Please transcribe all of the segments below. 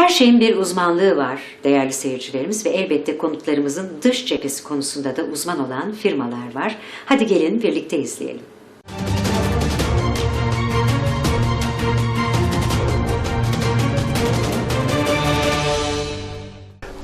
Her şeyin bir uzmanlığı var değerli seyircilerimiz ve elbette konuklarımızın dış cephesi konusunda da uzman olan firmalar var. Hadi gelin birlikte izleyelim.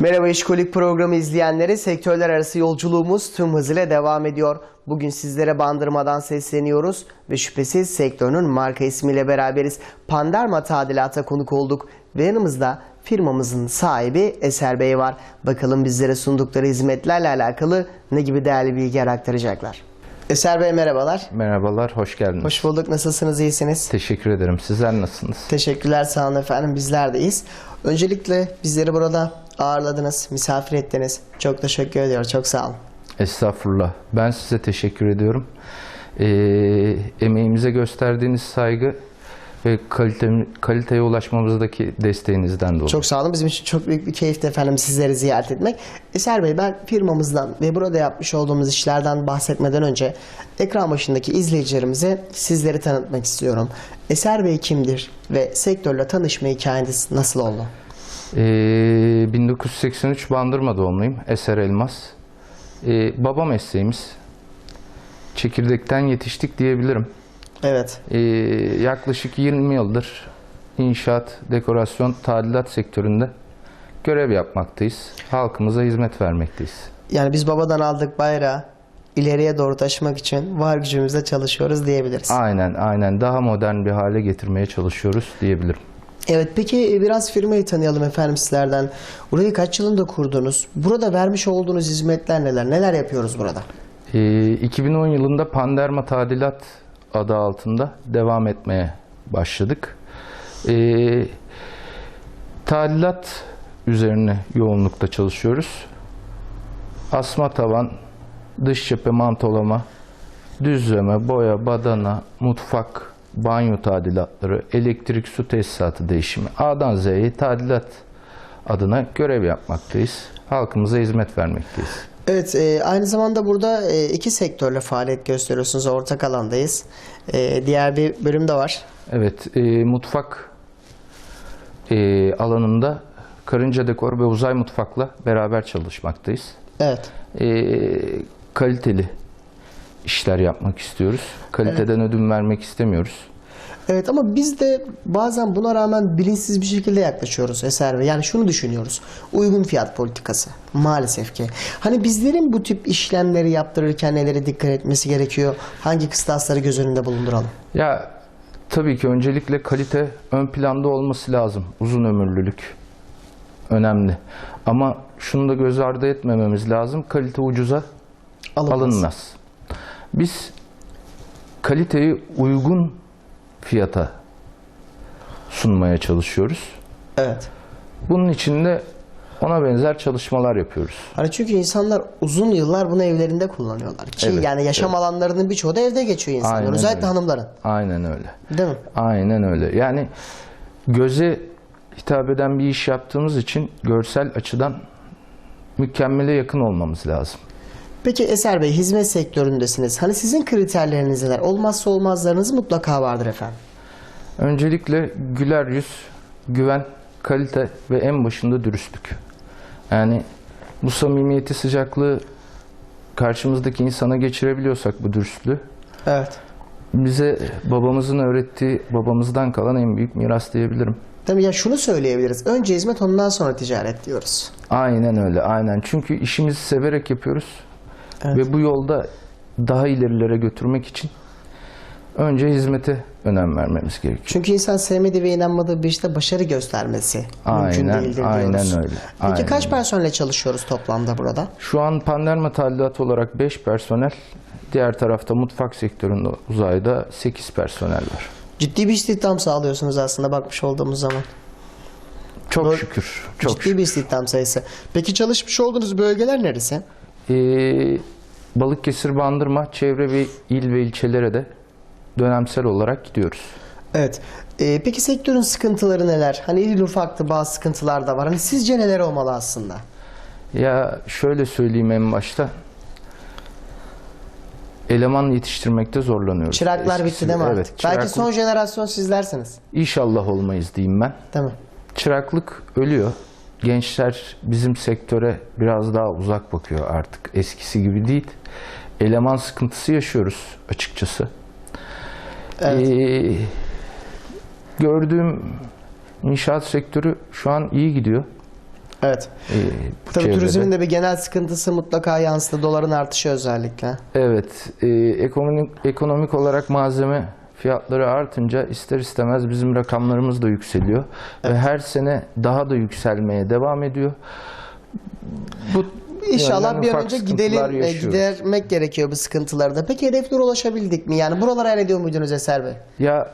Merhaba İşkolik programı izleyenleri. Sektörler arası yolculuğumuz tüm hızıyla devam ediyor. Bugün sizlere bandırmadan sesleniyoruz ve şüphesiz sektörün marka ismiyle beraberiz. Panderma Tadilat'a konuk olduk ve yanımızda firmamızın sahibi Eser Bey var. Bakalım bizlere sundukları hizmetlerle alakalı ne gibi değerli bilgiler aktaracaklar. Eser Bey merhabalar. Merhabalar, hoş geldiniz. Hoş bulduk. Nasılsınız? İyisiniz? Teşekkür ederim. Sizler nasılsınız? Teşekkürler sağ olun efendim bizler de iyiyiz. Öncelikle bizleri burada ağırladınız, misafir ettiniz. Çok teşekkür ediyorum. Çok sağ olun. Estağfurullah. Ben size teşekkür ediyorum. Ee, emeğimize gösterdiğiniz saygı ve kalite, kaliteye ulaşmamızdaki desteğinizden dolayı. Çok sağ olun. Bizim için çok büyük bir keyifti efendim sizleri ziyaret etmek. Eser Bey ben firmamızdan ve burada yapmış olduğumuz işlerden bahsetmeden önce ekran başındaki izleyicilerimize sizleri tanıtmak istiyorum. Eser Bey kimdir ve sektörle tanışma hikayeniz nasıl oldu? Ee, 1983 Bandırma doğumluyum. Eser Elmas. Ee, baba mesleğimiz. Çekirdekten yetiştik diyebilirim. Evet. Ee, yaklaşık 20 yıldır inşaat, dekorasyon, tadilat sektöründe görev yapmaktayız. Halkımıza hizmet vermekteyiz. Yani biz babadan aldık bayrağı ileriye doğru taşımak için var gücümüzle çalışıyoruz diyebiliriz. Aynen aynen daha modern bir hale getirmeye çalışıyoruz diyebilirim. Evet peki biraz firmayı tanıyalım efendim sizlerden. Burayı kaç yılında kurdunuz? Burada vermiş olduğunuz hizmetler neler? Neler yapıyoruz burada? Ee, 2010 yılında Panderma Tadilat adı altında devam etmeye başladık. Ee, tadilat üzerine yoğunlukta çalışıyoruz. Asma tavan, dış cephe mantolama, düzleme, boya, badana, mutfak, banyo tadilatları, elektrik su tesisatı değişimi, A'dan Z'ye tadilat adına görev yapmaktayız. Halkımıza hizmet vermekteyiz. Evet e, aynı zamanda burada e, iki sektörle faaliyet gösteriyorsunuz. Ortak alandayız. E, diğer bir bölüm de var. Evet, e, mutfak e, alanında karınca dekor ve uzay mutfakla beraber çalışmaktayız. Evet. E, kaliteli işler yapmak istiyoruz. Kaliteden ödün vermek istemiyoruz. Evet ama biz de bazen buna rağmen bilinçsiz bir şekilde yaklaşıyoruz Eser Bey. Yani şunu düşünüyoruz. Uygun fiyat politikası. Maalesef ki. Hani bizlerin bu tip işlemleri yaptırırken nelere dikkat etmesi gerekiyor? Hangi kıstasları göz önünde bulunduralım? Ya tabii ki öncelikle kalite ön planda olması lazım. Uzun ömürlülük önemli. Ama şunu da göz ardı etmememiz lazım. Kalite ucuza Alınmaz. alınmaz. Biz kaliteyi uygun fiyata sunmaya çalışıyoruz. Evet. Bunun için de ona benzer çalışmalar yapıyoruz. Hani çünkü insanlar uzun yıllar bunu evlerinde kullanıyorlar. Ki Evet, yani yaşam alanlarının birçoğu da evde geçiyor insanlar. Aynen Özellikle öyle. hanımların. Aynen öyle. Değil mi? Aynen öyle. Yani göze hitap eden bir iş yaptığımız için görsel açıdan mükemmele yakın olmamız lazım. Peki Eser Bey hizmet sektöründesiniz. Hani sizin kriterleriniz neler? Olmazsa olmazlarınız mutlaka vardır efendim. Öncelikle güler yüz, güven, kalite ve en başında dürüstlük. Yani bu samimiyeti, sıcaklığı karşımızdaki insana geçirebiliyorsak bu dürüstlüğü Evet. bize babamızın öğrettiği, babamızdan kalan en büyük miras diyebilirim. Mi? Ya şunu söyleyebiliriz. Önce hizmet ondan sonra ticaret diyoruz. Aynen öyle, aynen. Çünkü işimizi severek yapıyoruz. Evet. Ve bu yolda daha ilerilere götürmek için önce hizmete önem vermemiz gerekiyor. Çünkü insan sevmediği ve inanmadığı bir işte başarı göstermesi mümkün Aynen, değildir aynen diyoruz. öyle, Peki aynen kaç personelle çalışıyoruz toplamda burada? Şu an Panderma tadilatı olarak 5 personel, diğer tarafta mutfak sektöründe uzayda 8 personel var. Ciddi bir istihdam sağlıyorsunuz aslında bakmış olduğumuz zaman. Çok Böyle şükür, çok Ciddi şükür. bir istihdam sayısı. Peki çalışmış olduğunuz bölgeler neresi? Ee, Balıkesir, Bandırma, çevre ve il ve ilçelere de dönemsel olarak gidiyoruz. Evet. Ee, peki sektörün sıkıntıları neler? Hani irili ufaklı bazı sıkıntılar da var. Hani sizce neler olmalı aslında? Ya şöyle söyleyeyim en başta. Eleman yetiştirmekte zorlanıyoruz. Çıraklar Eskisi- bitti değil mi Evet. artık? Belki çırak- son jenerasyon sizlersiniz. İnşallah olmayız diyeyim ben. Değil mi? çıraklık ölüyor. Gençler bizim sektöre biraz daha uzak bakıyor artık. Eskisi gibi değil. Eleman sıkıntısı yaşıyoruz açıkçası. Evet. Ee, gördüğüm inşaat sektörü şu an iyi gidiyor. Evet. Ee, Tabii çevrede. turizmin de bir genel sıkıntısı mutlaka yansıdı. Doların artışı özellikle. Evet, e, ekonomik ekonomik olarak malzeme fiyatları artınca ister istemez bizim rakamlarımız da yükseliyor ve her sene daha da yükselmeye devam ediyor. Bu İnşallah yönden bir an önce gidelim, e, yaşıyoruz. gidermek gerekiyor bu sıkıntıları da. Peki hedeflere ulaşabildik mi? Yani buralara hayal ediyor muydunuz Eser Bey? Ya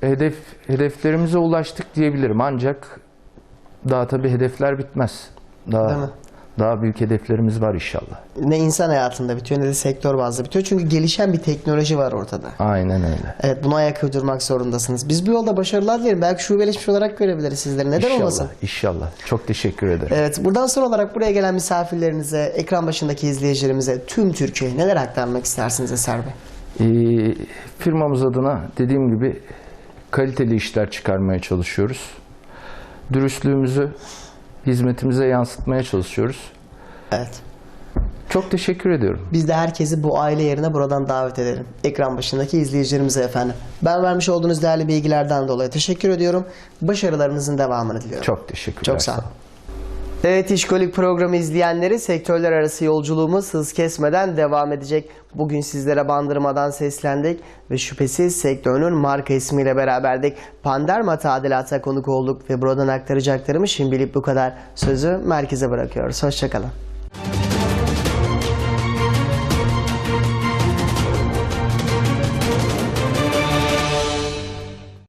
hedef hedeflerimize ulaştık diyebilirim ancak daha tabii hedefler bitmez. Daha daha büyük hedeflerimiz var inşallah. Ne insan hayatında bitiyor ne de sektör bazlı bitiyor. Çünkü gelişen bir teknoloji var ortada. Aynen öyle. Evet buna ayak uydurmak zorundasınız. Biz bu yolda başarılar dilerim. Belki şubeleşmiş olarak görebiliriz sizleri. Neden inşallah, olmasın? inşallah. Çok teşekkür ederim. Evet buradan son olarak buraya gelen misafirlerinize, ekran başındaki izleyicilerimize, tüm Türkiye'ye neler aktarmak istersiniz Eser Bey? Ee, firmamız adına dediğim gibi kaliteli işler çıkarmaya çalışıyoruz. Dürüstlüğümüzü hizmetimize yansıtmaya çalışıyoruz. Evet. Çok teşekkür ediyorum. Biz de herkesi bu aile yerine buradan davet edelim. Ekran başındaki izleyicilerimize efendim. Ben vermiş olduğunuz değerli bilgilerden dolayı teşekkür ediyorum. Başarılarınızın devamını diliyorum. Çok teşekkürler. Çok sağ olun. Evet İşkolik programı izleyenleri sektörler arası yolculuğumuz hız kesmeden devam edecek. Bugün sizlere bandırmadan seslendik ve şüphesiz sektörün marka ismiyle beraberdik. Panderma tadilata konuk olduk ve buradan aktaracaklarımı şimdilik bu kadar. Sözü merkeze bırakıyoruz. Hoşçakalın.